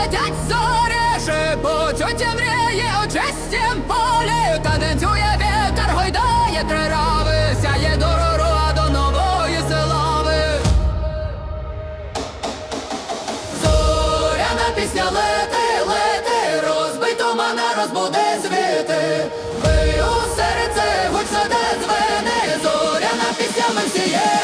летять зорі, шепочуть мрії у чистім полі, танцює вітер, гойдає три рави, сяє дорогу до нової слави. Зоряна пісня лети, лети, розбито тумана, розбуде світи. Ви у серце, хоч саде дзвени, зоряна пісня ми всіє.